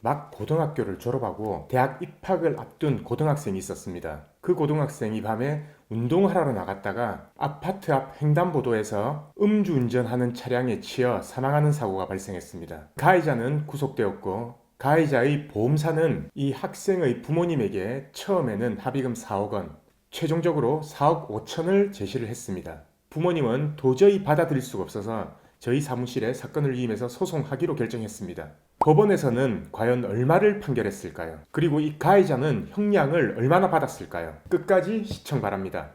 막 고등학교를 졸업하고 대학 입학을 앞둔 고등학생이 있었습니다. 그 고등학생이 밤에 운동하러 나갔다가 아파트 앞 횡단보도에서 음주운전하는 차량에 치여 사망하는 사고가 발생했습니다. 가해자는 구속되었고 가해자의 보험사는 이 학생의 부모님에게 처음에는 합의금 4억 원, 최종적으로 4억 5천을 제시를 했습니다. 부모님은 도저히 받아들일 수가 없어서 저희 사무실에 사건을 위임해서 소송하기로 결정했습니다. 법원에서는 과연 얼마를 판결했을까요? 그리고 이 가해자는 형량을 얼마나 받았을까요? 끝까지 시청 바랍니다.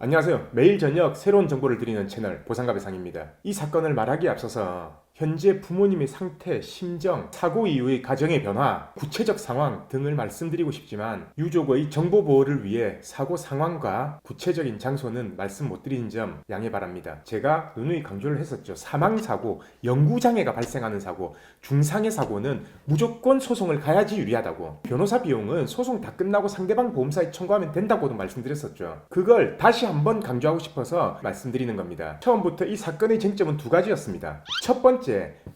안녕하세요. 매일 저녁 새로운 정보를 드리는 채널 보상가배상입니다. 이 사건을 말하기에 앞서서 현재 부모님의 상태, 심정, 사고 이후의 가정의 변화, 구체적 상황 등을 말씀드리고 싶지만 유족의 정보 보호를 위해 사고 상황과 구체적인 장소는 말씀 못 드리는 점 양해 바랍니다. 제가 누누이 강조를 했었죠. 사망 사고, 영구 장애가 발생하는 사고, 중상의 사고는 무조건 소송을 가야지 유리하다고. 변호사 비용은 소송 다 끝나고 상대방 보험사에 청구하면 된다고도 말씀드렸었죠. 그걸 다시 한번 강조하고 싶어서 말씀드리는 겁니다. 처음부터 이 사건의 쟁점은 두 가지였습니다. 첫 번째,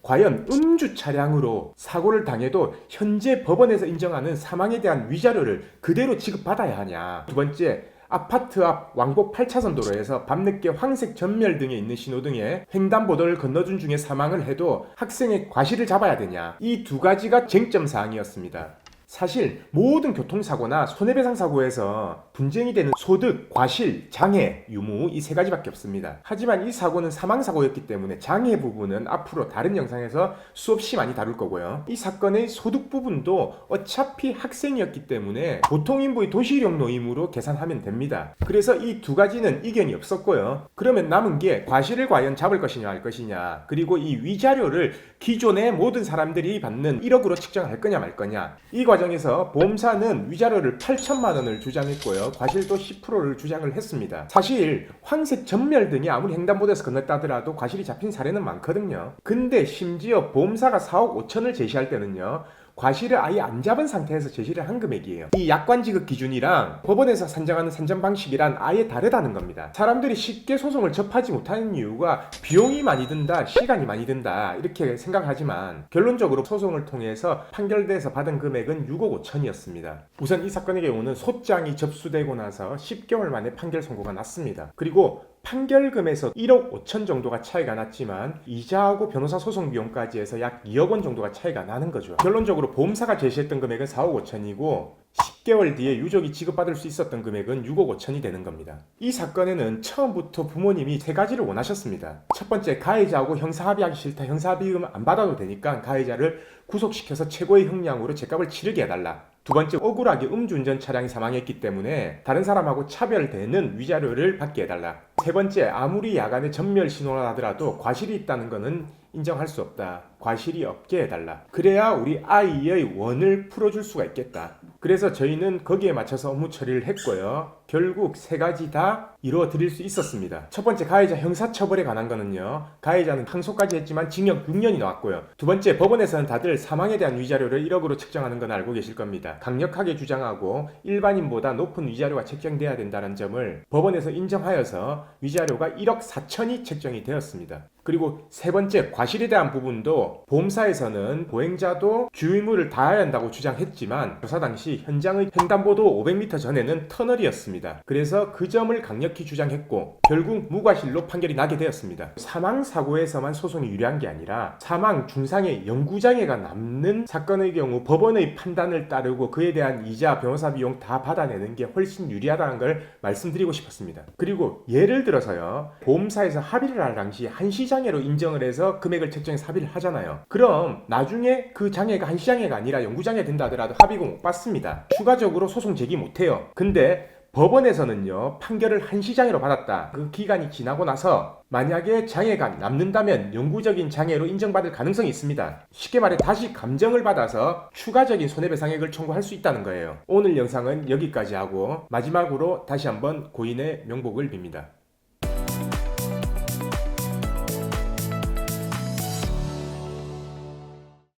과연 음주 차량으로 사고를 당해도 현재 법원에서 인정하는 사망에 대한 위자료를 그대로 지급받아야 하냐. 두 번째, 아파트 앞 왕복 8차선 도로에서 밤늦게 황색 전멸 등에 있는 신호등에 횡단보도를 건너준 중에 사망을 해도 학생의 과실을 잡아야 되냐. 이 두 가지가 쟁점 사항이었습니다. 사실 모든 교통사고나 손해배상 사고에서 분쟁이 되는 소득, 과실, 장애, 유무 이 세 가지밖에 없습니다. 하지만 이 사고는 사망 사고였기 때문에 장애 부분은 앞으로 다른 영상에서 수없이 많이 다룰 거고요. 이 사건의 소득 부분도 어차피 학생이었기 때문에 보통 인부의 도시력 노임으로 계산하면 됩니다. 그래서 이 두 가지는 이견이 없었고요. 그러면 남은 게 과실을 과연 잡을 것이냐 말 것이냐 그리고 이 위자료를 기존의 모든 사람들이 받는 1억으로 측정할 거냐 말 거냐 이과 정에서 보험사는 위자료를 8천만 원을 주장했고요. 과실도 10%를 주장을 했습니다. 사실 황색 전멸 등이 아무리 횡단보도에서 건넜다 하더라도 과실이 잡힌 사례는 많거든요. 근데 심지어 보험사가 4억 5천을 제시할 때는요. 과실을 아예 안 잡은 상태에서 제시를 한 금액이에요. 이 약관 지급 기준이랑 법원에서 산정하는 산정 방식이란 아예 다르다는 겁니다. 사람들이 쉽게 소송을 접하지 못하는 이유가 비용이 많이 든다, 시간이 많이 든다 이렇게 생각하지만 결론적으로 소송을 통해서 판결돼서 받은 금액은 6억 5천이었습니다. 우선 이 사건의 경우는 소장이 접수되고 나서 10개월 만에 판결 선고가 났습니다. 그리고 판결금에서 1억 5천 정도가 차이가 났지만 이자하고 변호사 소송 비용까지 해서 약 2억 원 정도가 차이가 나는 거죠. 결론적으로 보험사가 제시했던 금액은 4억 5천이고 10개월 뒤에 유족이 지급받을 수 있었던 금액은 6억 5천이 되는 겁니다. 이 사건에는 처음부터 부모님이 세 가지를 원하셨습니다. 첫 번째, 가해자하고 형사합의하기 싫다. 형사합의금 안 받아도 되니까 가해자를 구속시켜서 최고의 형량으로 제값을 치르게 해달라. 두 번째, 억울하게 음주운전 차량이 사망했기 때문에 다른 사람하고 차별되는 위자료를 받게 해달라. 세 번째, 아무리 야간에 전멸 신호를 하더라도 과실이 있다는 것은 인정할 수 없다. 과실이 없게 해달라. 그래야 우리 아이의 원을 풀어줄 수가 있겠다. 그래서 저희는 거기에 맞춰서 업무 처리를 했고요. 결국 세 가지 다 이루어 드릴 수 있었습니다. 첫 번째 가해자 형사처벌에 관한 거는요. 가해자는 항소까지 했지만 징역 6년이 나왔고요. 두 번째 법원에서는 다들 사망에 대한 위자료를 1억으로 측정하는 건 알고 계실 겁니다. 강력하게 주장하고 일반인보다 높은 위자료가 책정돼야 된다는 점을 법원에서 인정하여서 위자료가 1억 4천이 책정이 되었습니다. 그리고 세 번째 과실에 대한 부분도 보험사에서는 보행자도 주의무를 다해야 한다고 주장했지만 조사 당시 현장의 횡단보도 500m 전에는 터널이었습니다. 그래서 그 점을 강력히 주장했고 결국 무과실로 판결이 나게 되었습니다. 사망 사고에서만 소송이 유리한 게 아니라 사망 중상의 영구장애가 남는 사건의 경우 법원의 판단을 따르고 그에 대한 이자 변호사 비용 다 받아내는 게 훨씬 유리하다는 걸 말씀드리고 싶었습니다. 그리고 예를 들어서요 보험사에서 합의를 할 당시 한시장 장애로 인정을 해서 금액을 책정해서 합의를 하잖아요. 그럼 나중에 그 장애가 한 시장애가 아니라 영구장애 된다 하더라도 합의금 못 받습니다. 추가적으로 소송 제기 못 해요. 근데 법원에서는요 판결을 한 시장애로 받았다 그 기간이 지나고 나서 만약에 장애가 남는다면 영구적인 장애로 인정받을 가능성이 있습니다 쉽게 말해 다시 감정을 받아서 추가적인 손해배상액을 청구할 수 있다는 거예요 오늘 영상은 여기까지 하고 마지막으로 다시 한번 고인의 명복을 빕니다